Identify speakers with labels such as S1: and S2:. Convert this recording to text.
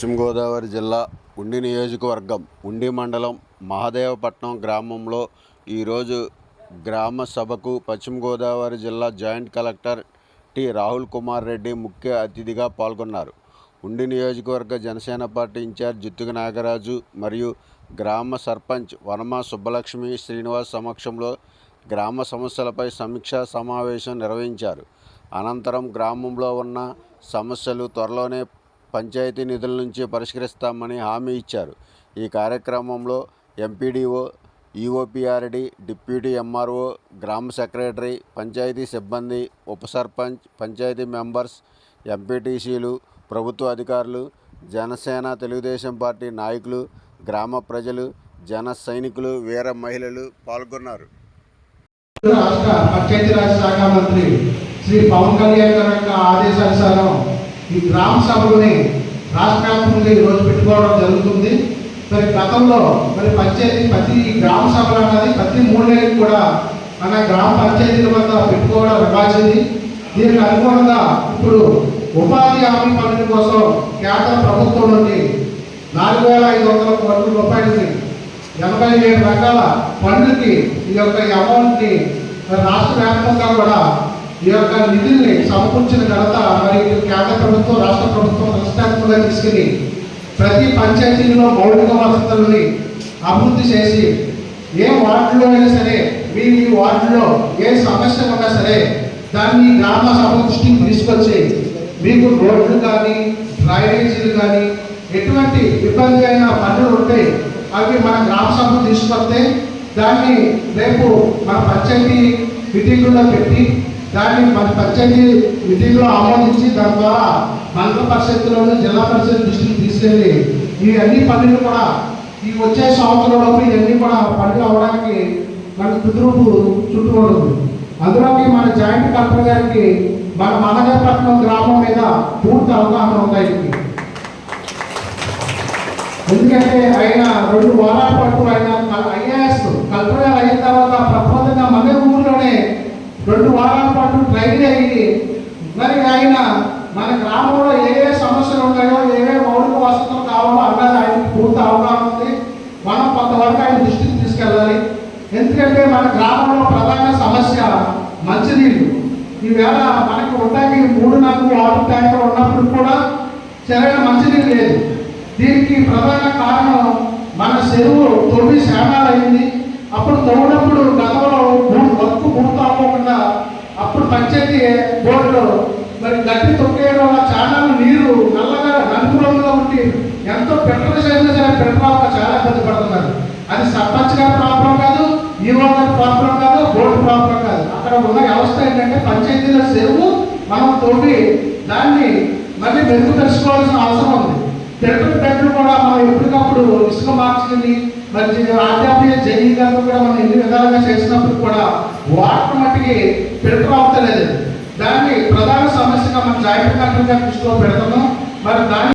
S1: పశ్చిమ గోదావరి జిల్లా ఉండి నియోజకవర్గం ఉండి మండలం మహదేవపట్నం గ్రామంలో ఈరోజు గ్రామ సభకు పశ్చిమ గోదావరి జిల్లా joint collector T. Rahul Kumar Reddy ముఖ్య అతిథిగా పాల్గొన్నారు. ఉండి నియోజకవర్గ జనసేన పార్టీ ఇన్ఛార్జ్ జిత్తుగ నాగరాజు మరియు గ్రామ సర్పంచ్ వర్మ సుబ్బలక్ష్మి శ్రీనివాస్ సమక్షంలో గ్రామ సమస్యలపై సమీక్షా సమావేశం నిర్వహించారు. అనంతరం గ్రామంలో ఉన్న సమస్యలు త్వరలోనే పంచాయతీ నిధుల నుంచి పరిష్కరిస్తామని హామీ ఇచ్చారు. ఈ కార్యక్రమంలో ఎంపీడీఓ ఈఓపిఆర్డి డిప్యూటీ ఎంఆర్ఓ గ్రామ సెక్రటరీ పంచాయతీ సిబ్బంది ఉప సర్పంచ్ పంచాయతీ మెంబర్స్ ఎంపీటీసీలు ప్రభుత్వ అధికారులు జనసేన తెలుగుదేశం పార్టీ నాయకులు గ్రామ ప్రజలు జన సైనికులు వీర మహిళలు పాల్గొన్నారు.
S2: రాష్ట్ర పంచాయతీరాజ్ శాఖ మంత్రి శ్రీ పవన్ కళ్యాణ్ గారి యొక్క ఆదేశానుసారం ఈ గ్రామ సభలని రాష్ట్ర వ్యాప్తంగా ఈరోజు పెట్టుకోవడం జరుగుతుంది. మరి గతంలో మరి పంచాయతీ ప్రతి గ్రామ సభలు అన్నది ప్రతి మూడేళ్ళకి కూడా మన గ్రామ పంచాయతీల వద్ద పెట్టుకోవడం రివాజింది దీనికి అనుగుణంగా ఇప్పుడు ఉపాధి హామీ పనుల కోసం కేంద్ర ప్రభుత్వం నుండి నాలుగు వేల ఐదు వందల కోట్ల రూపాయలకి ఎనభై ఏడు రకాల పనులకి ఈ యొక్క అమౌంట్ని రాష్ట్ర వ్యాప్తంగా కూడా ఈ యొక్క నిధుల్ని సమకూర్చిన ఘనత మరి కేంద్ర ప్రభుత్వం రాష్ట్ర ప్రభుత్వం ప్రతిష్టాత్మకంగా తీసుకుని ప్రతి పంచాయతీలో మౌలిక వసతులని అభివృద్ధి చేసి ఏ వార్డులో అయినా సరే మీ మీ వార్డులో ఏ సమస్య ఉన్నా సరే దాన్ని గ్రామ సభ దృష్టికి తీసుకొచ్చి మీకు రోడ్లు కానీ డ్రైనేజీలు కానీ ఎటువంటి ఇబ్బంది అయిన పనులు ఉంటే అవి మన గ్రామ సభ తీసుకొస్తే దాన్ని రేపు మన పంచాయతీ మీటింగ్లో పెట్టి దాన్ని మన పంచాయతీ మీటింగ్లో ఆమోదించి దాని ద్వారా మండల పరిషత్తులోను జిల్లా పరిషత్ దృష్టికి తీసుకెళ్ళి ఈ అన్ని పనులు కూడా ఈ వచ్చే సంవత్సరంలోపు ఇవన్నీ కూడా పనులు అవడానికి మనకు కుదురుపు చుట్టూ అందులోకి మన జాయింట్ కలెక్టర్ గారికి మన మహదేవపట్నం గ్రామం మీద పూర్తి అవగాహన ఉంది ఆయనకి ఎందుకంటే ఆయన రెండు వారాల పాటు ఆయన ఐఏఎస్ కలెక్టర్ గారు అయిన తర్వాత ప్రప్రదంగా మన ఊర్లో ట్రైన్ మరి ఆయన మన గ్రామంలో ఏ ఏ సమస్యలు ఉన్నాయో ఏ ఏ మౌలిక వసతులు కావాలో అన్నది ఆయనకి పూర్తి అవగాహన ఉంది. మనం కొంతవరకు ఆయన దృష్టికి తీసుకెళ్ళాలి. ఎందుకంటే మన గ్రామంలో ప్రధాన సమస్య మంచినీళ్ళు. ఈవేళ మనకి ఉండడానికి మూడు నాలుగు వాటర్ ట్యాంకులు ఉన్నప్పుడు కూడా సరైన మంచినీళ్ళు లేదు. దీనికి ప్రధాన కారణం మన చెరువు తొమ్మిది శానాలు అయింది అప్పుడు తవ్వినప్పుడు గతంలో మూడు వర్క్ పూర్తి అవ్వకుండా అప్పుడు పంచాయతీ మరి గట్టి తొక్కేయడం వల్ల చాణాలు నీరు నల్లగా నలుపు రంగులో ఉండి ఎంతో పెట్రోల్ చేసినా సరే పెట్రోల్ చాలా ఇబ్బంది పడుతున్నారు. అది సర్పంచ్ గారి ప్రాబ్లం కాదు ఈవో గారి ప్రాబ్లం కాదు బోర్డు ప్రాబ్లం కాదు. అక్కడ ఉన్న వ్యవస్థ ఏంటంటే పంచాయతీల చెరువు మనం తోటి దాన్ని మళ్ళీ మెరుగుపరుచుకోవాల్సిన అవసరం ఉంది. ఫిల్టర్ బెడ్లు కూడా మనం ఎప్పటికప్పుడు ఇసుక మార్చుకుని మరి ఆధ్యాత్మిక జై గారు కూడా మనం ఎన్ని విధాలుగా చేసినప్పుడు కూడా వాటర్ మట్టికి ఫిల్టర్ అవుతలేదు సమస్యగా మనం జాగ్రత్తగా దృష్టిలో పెడుతున్నాం. మరి దాని